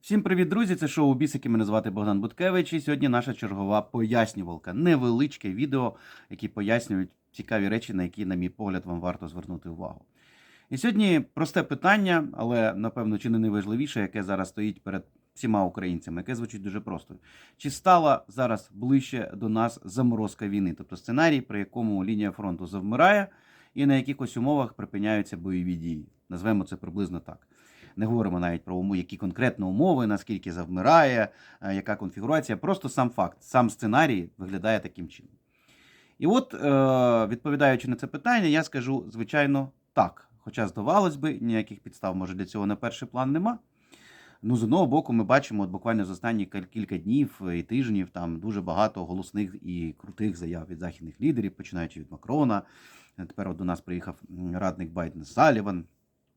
Всім привіт, друзі! Це шоу Бісики. Мене звати Богдан Буткевич. І сьогодні наша чергова пояснювалка. Невеличке відео, які пояснюють цікаві речі, на які, на мій погляд, вам варто звернути увагу. І сьогодні просте питання, але напевно чи не найважливіше, яке зараз стоїть перед всіма українцями, яке звучить дуже просто. Чи стала зараз ближче до нас заморозка війни? Тобто сценарій, при якому лінія фронту завмирає, і на якихось умовах припиняються бойові дії. Назвемо це приблизно так. Не говоримо навіть про умови, які конкретно умови, наскільки завмирає, е, яка конфігурація. Просто сам факт, сам сценарій виглядає таким чином. І от, е, відповідаючи на це питання, я скажу, звичайно, так. Хоча, здавалось би, ніяких підстав, може, для цього на перший план нема. Ну, з одного боку, ми бачимо, от буквально за останні кілька днів і тижнів там дуже багато голосних і крутих заяв від західних лідерів, починаючи від Макрона. Тепер от до нас приїхав радник Байдена Саліван,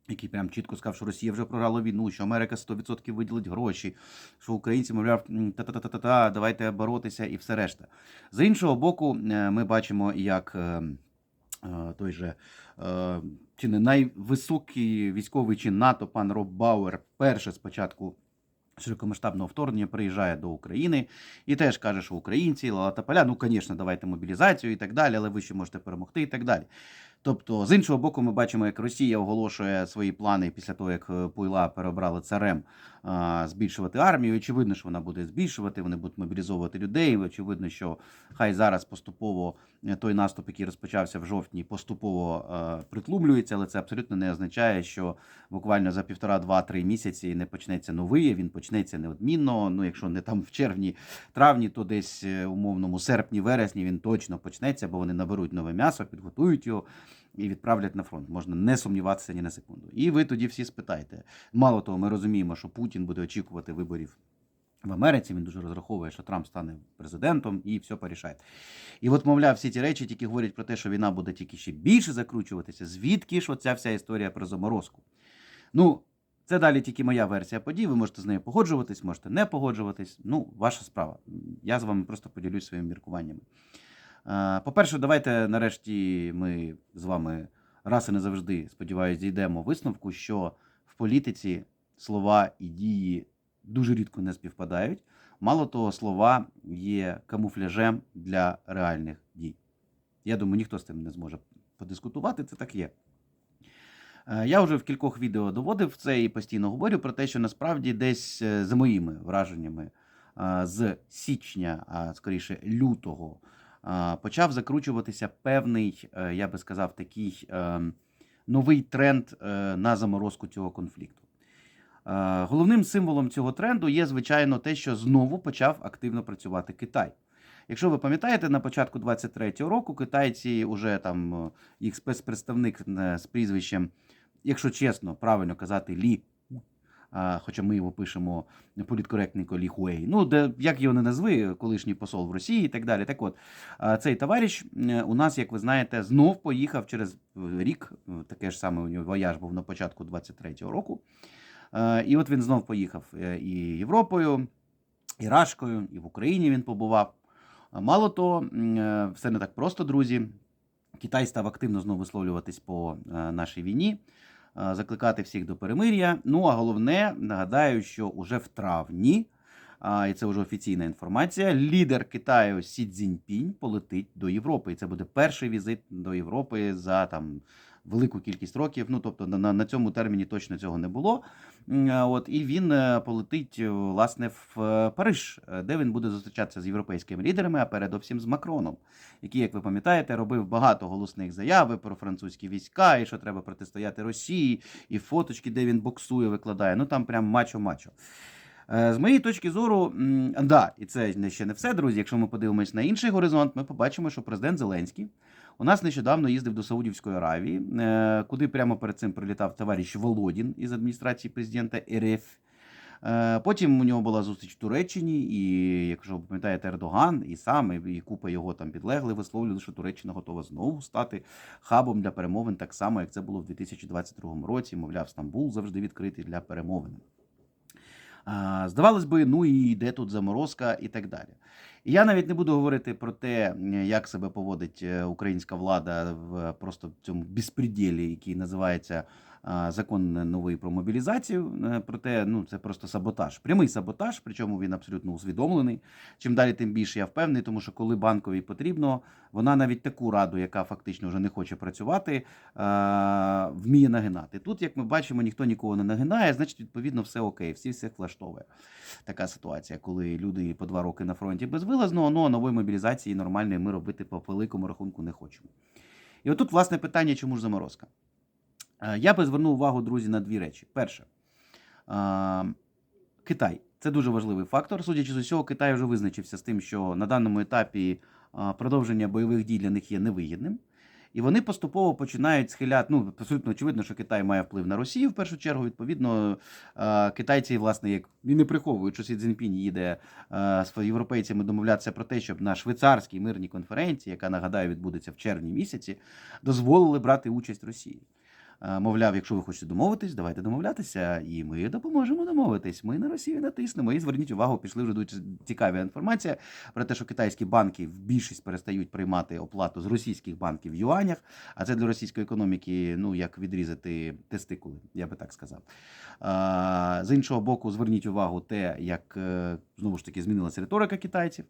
який прям чітко сказав, що Росія вже програла війну, що Америка 100% виділить гроші, що українці, мовляв, та-та-та-та-та, давайте боротися і все решта. З іншого боку, е, ми бачимо, як е, е, той же чи не найвисокий військовий чин НАТО, пан Роб Бауер, перше спочатку широкомасштабного вторгнення приїжджає до України і теж каже, що українці, лалатапаля, ну, звісно, давайте мобілізацію і так далі, але ви ще можете перемогти і так далі. Тобто, з іншого боку, ми бачимо, як Росія оголошує свої плани після того, як е, Пуйла перебрали царем збільшувати армію. Очевидно, що вона буде збільшувати, вони будуть мобілізовувати людей. Очевидно, що хай зараз поступово е, той наступ, який розпочався в жовтні, поступово е, притлумлюється, але це абсолютно не означає, що буквально за півтора, два-три місяці не почнеться новий. Він почнеться неодмінно. Ну, якщо не там в червні, травні, то десь е, умовному серпні, вересні він точно почнеться, бо вони наберуть нове м'ясо, підготують його і відправлять на фронт. Можна не сумніватися ні на секунду. І ви тоді всі спитаєте. Мало того, ми розуміємо, що Путін буде очікувати виборів. В Америці він дуже розраховує, що Трамп стане президентом і все порішає. І от, мовляв, всі ті речі тільки говорять про те, що війна буде тільки ще більше закручуватися. Звідки ж оця вся історія про заморозку? Ну, це далі тільки моя версія подій. Ви можете з нею погоджуватись, можете не погоджуватись. Ну, ваша справа. Я з вами просто поділюсь своїми міркуваннями. Е, По-перше, давайте нарешті ми з вами раз і не завжди, сподіваюся, дійдемо висновку, що в політиці слова і дії дуже рідко не співпадають. Мало того, слова є камуфляжем для реальних дій. Я думаю, ніхто з цим не зможе подискутувати, це так є. Е, Я вже в кількох відео доводив це і постійно говорю про те, що насправді десь е, за моїми враженнями з січня, а скоріше лютого, почав закручуватися певний, е, я би сказав, такий е, новий тренд е, на заморозку цього конфлікту. Головним символом цього тренду є, звичайно, те, що знову почав активно працювати Китай. Якщо ви пам'ятаєте, на початку 23-го року китайці вже там їх спецпредставник з прізвищем, якщо чесно, правильно казати, Лі. Хоча ми його пишемо політкоректненько Лі Хуей. Ну, де, як його не назви, колишній посол в Росії і так далі. Так от, цей товариш у нас, як ви знаєте, знов поїхав через рік. е, Таке ж саме у нього вояж був на початку 23-го року. І от він знов поїхав е, і Європою, і Рашкою, і в Україні він побував. Мало того, е, все не так просто, друзі. Китай став активно знову висловлюватись по нашій війні, закликати всіх до перемир'я. Ну а головне, нагадаю, що уже в травні, і це вже офіційна інформація, лідер Китаю Сі Цзіньпінь полетить до Європи. І це буде перший візит до Європи за там велику кількість років. Ну тобто на, на, цьому терміні точно цього не було. От і він е, полетить е, власне в е, Париж, е, де він буде зустрічатися з європейськими лідерами, а передовсім з Макроном, який, як ви пам'ятаєте, робив багато голосних заяв про французькі війська, і що треба протистояти Росії, і фоточки, де він боксує, викладає. Ну там прям мачо-мачо. Е, З моєї точки зору, да, і це ще не все, друзі. Якщо ми подивимось на інший горизонт, ми побачимо, що президент Зеленський у нас нещодавно їздив до Саудівської Аравії, е, куди прямо перед цим прилітав товариш Володін із адміністрації президента РФ. Е, Потім у нього була зустріч в Туреччині, і якщо ви пам'ятаєте, Ердоган і сам, і купа його там підлегли, висловлювали, що Туреччина готова знову стати хабом для перемовин, так само, як це було в 2022 році. Мовляв, Стамбул завжди відкритий для перемовин. Здавалось би, ну і де тут заморозка і так далі. Я навіть не буду говорити про те, як себе поводить е, українська влада в просто в цьому безпреділі, який називається закон новий про мобілізацію. Е, Проте ну, це просто саботаж. Прямий саботаж, причому він абсолютно усвідомлений. Чим далі, тим більше я впевнений, тому що коли банковій потрібно, вона навіть таку раду, яка фактично вже не хоче працювати, вміє нагинати. Тут, як ми бачимо, ніхто нікого не нагинає, значить, відповідно, все окей, всі всіх влаштовує. Така ситуація, коли люди по два роки на фронті безвилазно, ну а нової мобілізації нормальної ми робити по великому рахунку не хочемо. І отут, власне, питання, чому ж заморозка? Е, Я би звернув увагу, друзі, на дві речі. Перше, е, Китай. Це дуже важливий фактор. Судячи з усього, Китай вже визначився з тим, що на даному етапі е, продовження бойових дій для них є невигідним. І вони поступово починають схиляти. Ну, абсолютно очевидно, що Китай має вплив на Росію в першу чергу. Відповідно, китайці, власне, як і не приховують, що Сі Цзіньпінь їде з європейцями домовлятися про те, щоб на швейцарській мирній конференції, яка нагадаю відбудеться в червні місяці, дозволили брати участь Росії. Е, Мовляв, якщо ви хочете домовитись, давайте домовлятися, і ми допоможемо домовитись. Ми на Росію натиснемо. І зверніть увагу, пішли вже дуже цікаві інформація про те, що китайські банки в більшість перестають приймати оплату з російських банків в юанях. А це для російської економіки, ну як відрізати тестикули, я би так сказав. З іншого боку, зверніть увагу те, як е, знову ж таки змінилася риторика китайців.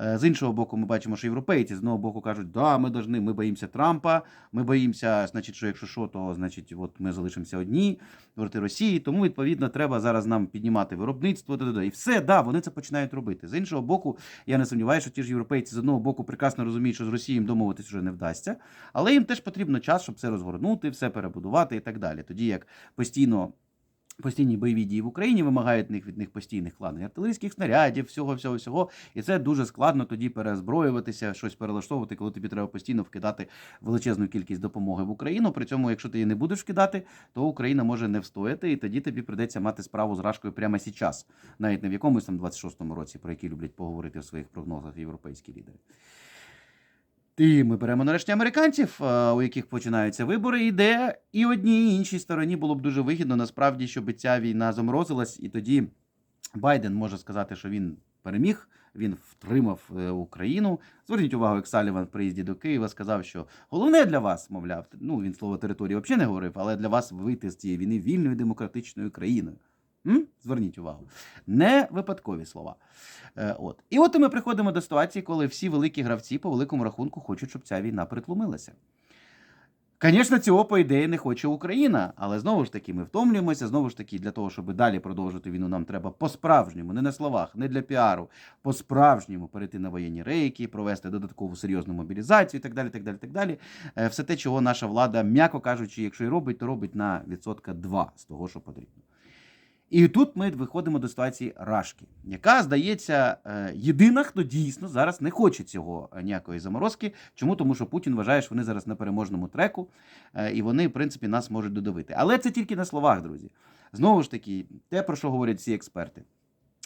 Е, З іншого боку, ми бачимо, що європейці з одного боку кажуть, да, ми должны, ми боїмося Трампа, ми боїмося, значить, що якщо що, то значить, от ми залишимося одні проти Росії. Тому відповідно треба зараз нам піднімати виробництво. т.д. І все, да, вони це починають робити. З іншого боку, я не сумніваюся, що ті ж європейці з одного боку прекрасно розуміють, що з Росією їм домовитись вже не вдасться, але їм теж потрібно час, щоб це розгорнути, все перебудувати і так далі. Тоді як постійно. Постійні бойові дії в Україні вимагають від них постійних планів артилерійських снарядів, всього, всього, всього. І це дуже складно тоді перезброюватися, щось перелаштовувати, коли тобі треба постійно вкидати величезну кількість допомоги в Україну. При цьому, якщо ти її не будеш вкидати, то Україна може не встояти, і тоді тобі прийдеться мати справу з Рашкою прямо зараз, навіть не в якомусь там 26-му році, про який люблять поговорити в своїх прогнозах європейські лідери. І ми беремо нарешті американців, е, у яких починаються вибори, і де і одній, і іншій стороні було б дуже вигідно, насправді, щоб ця війна заморозилась, і тоді Байден може сказати, що він переміг, він втримав е, Україну. Зверніть увагу, як Саліван в приїзді до Києва сказав, що головне для вас, мовляв, ну він слово території взагалі не говорив, але для вас вийти з цієї війни вільною демократичною країною. М? Зверніть увагу. Не випадкові слова. Е, от. І от ми приходимо до ситуації, коли всі великі гравці по великому рахунку хочуть, щоб ця війна притлумилася. Звісно, цього, по ідеї, не хоче Україна, але знову ж таки, ми втомлюємося. Знову ж таки, для того, щоб далі продовжити війну, нам треба по-справжньому, не на словах, не для піару, по-справжньому перейти на воєнні рейки, провести додаткову серйозну мобілізацію і так далі. так далі, так далі. Е, Все те, чого наша влада, м'яко кажучи, якщо і робить, то робить на відсотка 2 з того, що потрібно. І тут ми виходимо до ситуації Рашки, яка здається е, єдина, хто дійсно зараз не хоче цього е, ніякої заморозки. Чому? Тому що Путін вважає, що вони зараз на переможному треку, е, і вони, в принципі, нас можуть додавити. Але це тільки на словах, друзі. Знову ж таки, те, про що говорять всі експерти.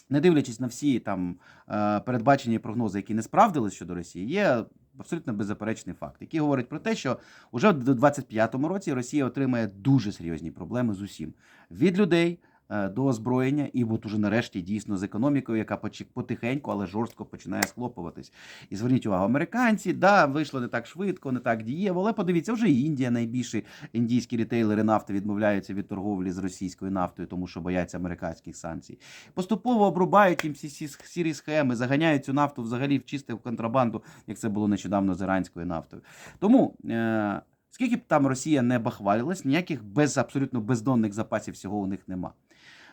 Не дивлячись на всі там передбачені прогнози, які не справдились щодо Росії, є абсолютно беззаперечний факт, який говорить про те, що уже в 25-му році Росія отримає дуже серйозні проблеми з усім від людей до озброєння, і от уже нарешті дійсно з економікою, яка потихеньку, але жорстко починає схлопуватись. І зверніть увагу, американці, да, вийшло не так швидко, не так дієво, але подивіться, вже Індія найбільші індійські рітейлери нафти відмовляються від торговлі з російською нафтою, тому що бояться американських санкцій. Поступово обрубають їм всі сірі схеми, заганяють цю нафту взагалі в чисте в контрабанду, як це було нещодавно з іранською нафтою. Тому. Е- Скільки б там Росія не бахвалилась, ніяких без абсолютно бездонних запасів всього у них нема.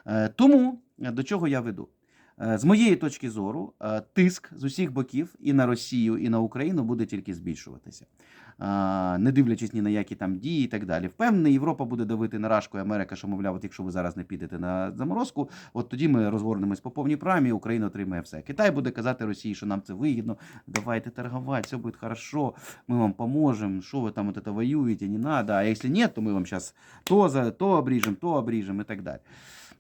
Е, Тому е, до чого я веду? Е, З моєї точки зору, тиск з усіх боків і на Росію, і на Україну буде тільки збільшуватися, не дивлячись ні на які там дії і так далі. Впевнений, Європа буде давити на Рашку і Америка, що мовляв, от якщо ви зараз не підете на заморозку, от тоді ми розгорнемось по повній прамі, Україна отримає все. Китай буде казати Росії, що нам це вигідно. Давайте торгувати, все буде хорошо, ми вам поможемо. Що ви там от це воюєте, не надо. А якщо ні, то ми вам зараз то то обріжемо, то обріжемо і так далі.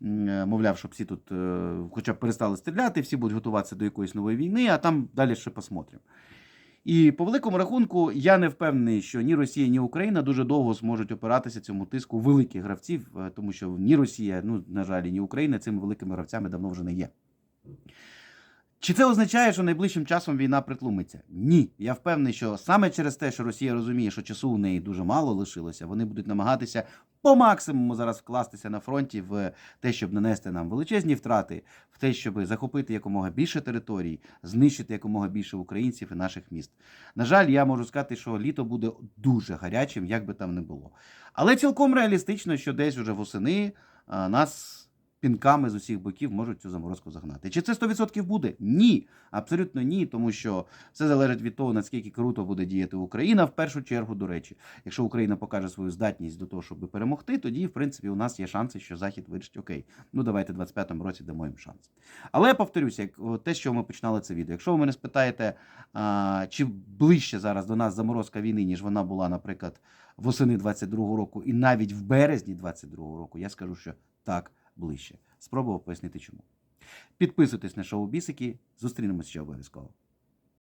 Е, Мовляв, щоб всі тут е, хоча б перестали стріляти, всі будуть готуватися до якоїсь нової війни, а там далі ще посмотримо. І по великому рахунку я не впевнений, що ні Росія, ні Україна дуже довго зможуть опиратися цьому тиску великих гравців, е, тому що ні Росія, ну на жаль, ні Україна цими великими гравцями давно вже не є. Чи це означає, що найближчим часом війна притлумиться? Ні. Я впевнений, що саме через те, що Росія розуміє, що часу у неї дуже мало лишилося, вони будуть намагатися по максимуму зараз вкластися на фронті в те, щоб нанести нам величезні втрати, в те, щоб захопити якомога більше територій, знищити якомога більше українців і наших міст. На жаль, я можу сказати, що літо буде дуже гарячим, як би там не було. Але цілком реалістично, що десь уже восени нас пінками з усіх боків можуть цю заморозку загнати. Чи це 100% буде? Ні, абсолютно ні, тому що все залежить від того, наскільки круто буде діяти Україна. В першу чергу, до речі, якщо Україна покаже свою здатність до того, щоб перемогти, тоді, в принципі, у нас є шанси, що Захід вирішить, окей, ну давайте в 25-му році дамо їм шанс. Але я повторюся, як те, що ми починали це відео. Якщо ви мене спитаєте, а, чи ближче зараз до нас заморозка війни, ніж вона була, наприклад, восени 22-го року, і навіть в березні 22-го року, я скажу, що так ближче. Спробував пояснити чому. Підписуйтесь на шоу Бісики. Зустрінемось ще обов'язково.